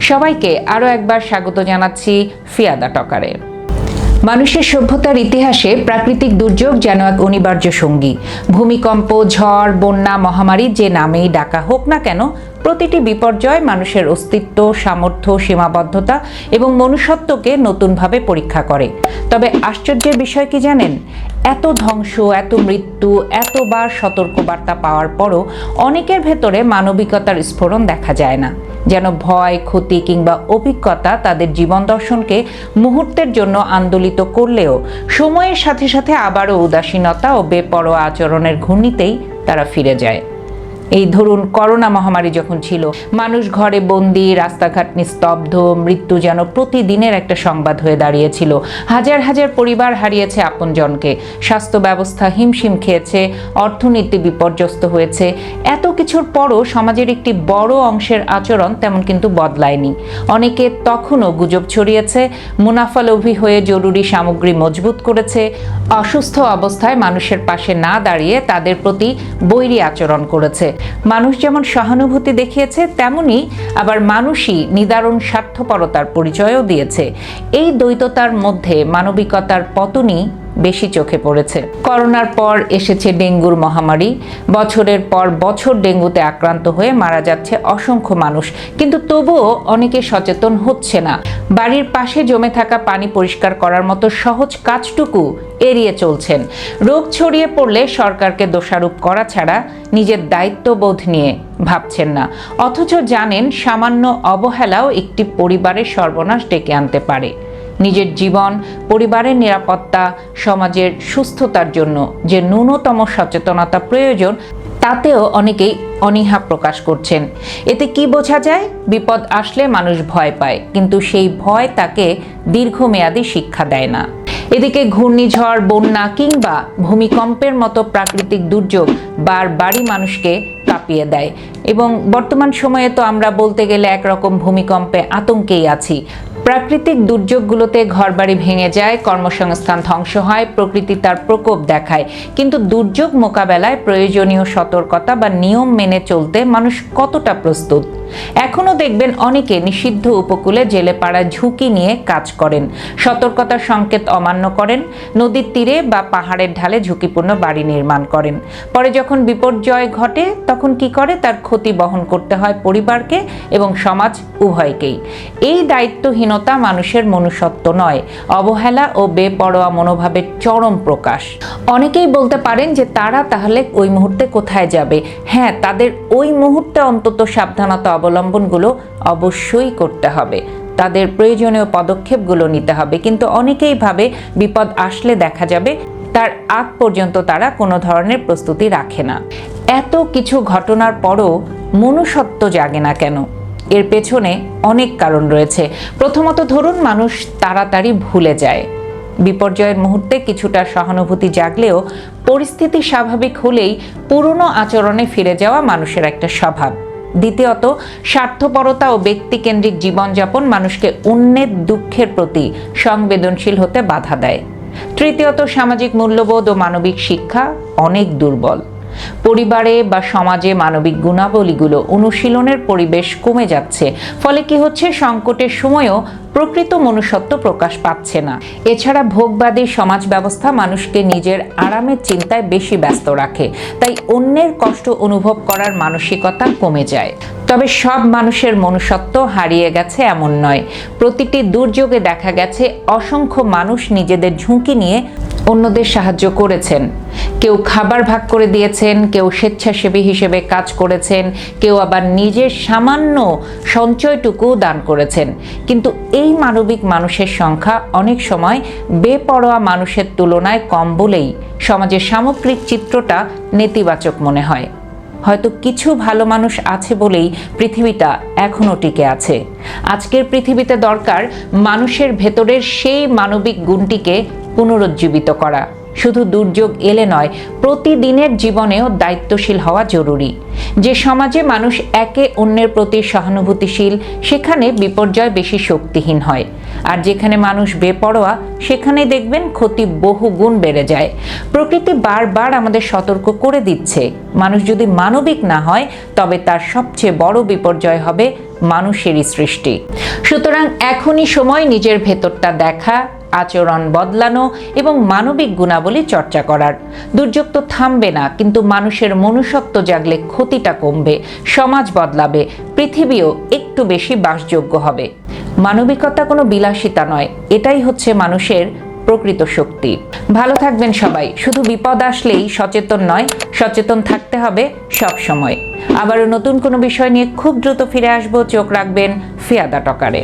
সবাইকে আরও একবার স্বাগত জানাচ্ছি ফিয়াদা টকারে। মানুষের সভ্যতার ইতিহাসে প্রাকৃতিক দুর্যোগ যেন এক অনিবার্য সঙ্গী। ভূমিকম্প, ঝড়, বন্যা, মহামারী যে নামেই ডাকা হোক না কেন, প্রতিটি বিপর্যয় মানুষের অস্তিত্ব, সামর্থ্য, সীমাবদ্ধতা এবং মনুষ্যত্বকে নতুনভাবে পরীক্ষা করে। তবে আশ্চর্যের বিষয় কি জানেন? এত ধ্বংস, এত মৃত্যু, এতবার সতর্কবার্তা পাওয়ার পরও অনেকের ভেতরে মানবিকতার স্ফোরণ দেখা যায় না। যেন ভয়, ক্ষতি কিংবা অভিজ্ঞতা তাদের জীবন দর্শনকে মুহূর্তের জন্য আন্দোলিত করলেও সময়ের সাথে সাথে আবারও উদাসীনতা ও বেপরোয়া আচরণের ঘূর্ণিতেই তারা ফিরে যায়। এই ধরুন করোনা মহামারী যখন ছিল, মানুষ ঘরে বন্দি, রাস্তাঘাট নিস্তব্ধ, মৃত্যু যেন প্রতিদিনের একটা সংবাদ হয়ে দাঁড়িয়েছিল। হাজার হাজার পরিবার হারিয়েছে আপনজনকে। স্বাস্থ্য ব্যবস্থা হিমশিম খেয়েছে, অর্থনীতি বিপর্যস্ত হয়েছে। এত কিছুর পরও সমাজের একটি বড় অংশের আচরণ তেমন কিন্তু বদলায়নি। অনেকে তখনও গুজব ছড়িয়েছে মুনাফালোভী হয়ে জরুরি সামগ্রী মজবুত করেছে। অসুস্থ অবস্থায় মানুষের পাশে না দাঁড়িয়ে তাদের প্রতি বৈরী আচরণ করেছে। মানুষ যেমন সহানুভূতি দেখিয়েছে, তেমনি আবার মানুষই নিদারুণ স্বার্থপরতার পরিচয়ও দিয়েছে। এই দ্বৈততার মধ্যে মানবিকতার পতনই বেশি চোখে পড়েছে। করোনার পর এসেছে ডেঙ্গুর মহামারী। বছরের পর বছর ডেঙ্গুতে আক্রান্ত হয়ে মারা যাচ্ছে অসংখ্য মানুষ। কিন্তু তবুও অনেকে সচেতন হচ্ছে না। বাড়ির পাশে জমে থাকা পানি পরিষ্কার করার মতো সহজ কাজটুকু এড়িয়ে চলছেন। রোগ ছড়িয়ে পড়লে সরকারকে দোষারোপ করা ছাড়া নিজের দায়িত্ববোধ নিয়ে ভাবছেন না। অথচ জানেন সামান্য অবহেলাও একটি পরিবারের সর্বনাশ ডেকে আনতে পারে। নিজের জীবন, পরিবারের নিরাপত্তা, সমাজের সুস্থতার জন্য যে ন্যূনতম সচেতনতা প্রয়োজন, তাতেও অনেকেই অনীহা প্রকাশ করছেন। এতে কি বোঝা যায়? বিপদ আসলে মানুষ ভয় পায়, কিন্তু সেই ভয় তাকে দীর্ঘমেয়াদী শিক্ষা দেয় না। এদিকে ঘূর্ণিঝড়, বন্যা কিংবা ভূমিকম্পের মতো প্রাকৃতিক দুর্যোগ বারবারই মানুষকে কাঁপিয়ে দেয়। এবং বর্তমান সময়ে তো আমরা বলতে গেলে একরকম ভূমিকম্পে আতঙ্কেই আছি। প্রাকৃতিক দুর্যোগগুলোতে ঘরবাড়ি ভেঙে যায়, কর্মসংস্থান ধ্বংস হয়, প্রকৃতি তার প্রকোপ দেখায়। কিন্তু দুর্যোগ মোকাবেলায় প্রয়োজনীয় সতর্কতা বা নিয়ম মেনে চলতে মানুষ কতটা প্রস্তুত? এখনও দেখবেন অনেকে নিষিদ্ধ উপকূলে জেলে পাড়া ঝুঁকি নিয়ে কাজ করেন। সতর্কতার সংকেত অমান্য করেন, নদীর তীরে বা পাহাড়ের ঢালে ঝুঁকিপূর্ণ বাড়ি নির্মাণ করেন। পরে যখন বিপর্যয় ঘটে, তখন কি করে? তার ক্ষতি বহন করতে হয় পরিবারকে এবং সমাজ উভয়কেই। এই দায়িত্বহীনতা মানুষের মনুষ্যত্ব নয়, অবহেলা ও বেপরোয়া মনোভাবের চরম প্রকাশ। অনেকেই বলতে পারেন যে তারা তাহলে ওই মুহূর্তে কোথায় যাবে? হ্যাঁ তাদের ওই মুহূর্তে অন্তত সাবধানতা অবলম্বনগুলো অবশ্যই করতে হবে। তাদের প্রয়োজনীয় পদক্ষেপগুলো নিতে হবে। কিন্তু অনেকেই ভাবে বিপদ আসলে দেখা যাবে, তার আগ পর্যন্ত তারা কোনো ধরনের প্রস্তুতি রাখে না। এত কিছু ঘটনার পরও মনুষ্যত্ব জাগে না কেন? এর পেছনে অনেক কারণ রয়েছে। প্রথমত ধরুন, মানুষ তাড়াতাড়ি ভুলে যায়। বিপর্যয়ের মুহূর্তে কিছুটা সহানুভূতি জাগলেও পরিস্থিতি স্বাভাবিক হলেই পুরনো আচরণে ফিরে যাওয়া মানুষের একটা স্বভাব। দ্বিতীয়ত, স্বার্থপরতা ও ব্যক্তিকেন্দ্রিক জীবনযাপন মানুষকে অন্যের দুঃখের প্রতি সংবেদনশীল হতে বাধা দেয়। তৃতীয়ত, সামাজিক মূল্যবোধ ও মানবিক শিক্ষা অনেক দুর্বল। পরিবারে বা সমাজে মানবিক গুণাবলীগুলো অনুশীলনের পরিবেশ কমে যাচ্ছে, ফলে কি হচ্ছে? সংকটের সময়ও প্রকৃত মনুষ্যত্ব প্রকাশ পাচ্ছে না। এছাড়া ভোগবাদী সমাজ ব্যবস্থা মানুষকে নিজের আরামের চিন্তায় বেশি ব্যস্ত রাখে, তাই অন্যের কষ্ট অনুভব করার মানসিকতা কমে যায়। তবে সব মানুষের মনুষ্যত্ব হারিয়ে গেছে এমন নয়। প্রতিটি দুর্যোগে দেখা গেছে অসংখ্য মানুষ নিজেদের ঝুঁকি নিয়ে অন্যদের সাহায্য করেছেন। কেউ খাবার ভাগ করে দিয়েছেন, কেউ স্বেচ্ছাসেবী হিসেবে কাজ করেছেন, কেউ আবার নিজের সামান্য সঞ্চয়টুকু দান করেছেন। কিন্তু এই মানবিক মানুষের সংখ্যা অনেক সময় বেপরোয়া মানুষের তুলনায় কম বলেই সমাজের সামগ্রিক চিত্রটা নেতিবাচক মনে হয়। হয়তো কিছু ভালো মানুষ আছে বলেই পৃথিবীটা এখনও টিকে আছে। আজকের পৃথিবীতে দরকার মানুষের ভেতরের সেই মানবিক গুণটিকে পুনরুজ্জীবিত করা। শুধু দুর্যোগ এলে নয়, প্রতিদিনের জীবনেও দায়িত্বশীল হওয়া জরুরি। যে সমাজে মানুষ একে অন্যের প্রতি সহানুভূতিশীল, সেখানে বিপর্যয় বেশি শক্তিহীন হয়। আর যেখানে মানুষ বেপরোয়া সেখানে দেখবেন ক্ষতি বহু গুণ বেড়ে যায়। প্রকৃতি বারবার আমাদের সতর্ক করে দিচ্ছে। মানুষ যদি মানবিক না হয়, তবে তার সবচেয়ে বড় বিপর্যয় হবে মানুষেরই সৃষ্টি। সুতরাং এখনই সময় নিজের ভেতরটা দেখা আচরণ বদলানো এবং মানবিক গুণাবলী চর্চা করার। দুর্যোগ তো থামবে না, কিন্তু মানুষের মনুষ্যত্ব জাগলে ক্ষতিটা কমবে, সমাজ বদলাবে, পৃথিবীও একটু বেশি বাসযোগ্য হবে। মানবিকতা কোনো বিলাসিতা নয়, এটাই হচ্ছে মানুষের প্রকৃত শক্তি। ভালো থাকবেন সবাই, শুধু বিপদ আসলেই সচেতন নয়, সচেতন থাকতে হবে সব সময় আবারও নতুন কোনো বিষয় নিয়ে খুব দ্রুত ফিরে আসব, চোখ রাখবেন ফিয়াদা টকারে।